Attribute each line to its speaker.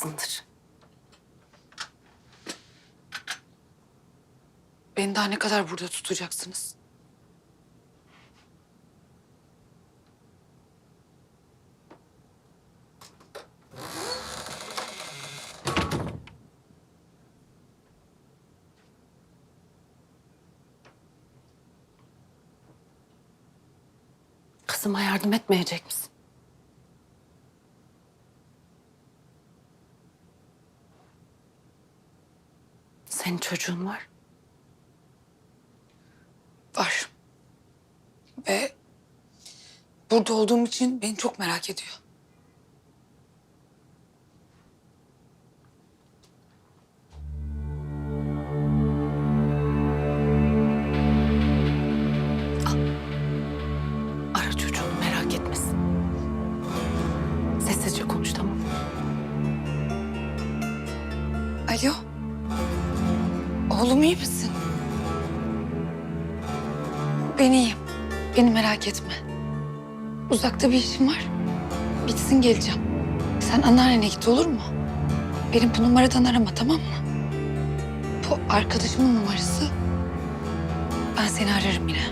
Speaker 1: haklısındır. Beni daha ne kadar burada tutacaksınız? Kızıma yardım etmeyecek misin? Senin çocuğun var. Var. Ve burada olduğum için beni çok merak ediyor. Al. Ara çocuğunu merak etmesin. Sessizce konuş tamam? Alo. Oğlum iyi misin? Ben iyiyim. Beni merak etme. Uzakta bir işim var. Bitsin geleceğim. Sen anneannene git olur mu? Benim bu numaradan arama tamam mı? Bu arkadaşımın numarası. Ben seni ararım yine.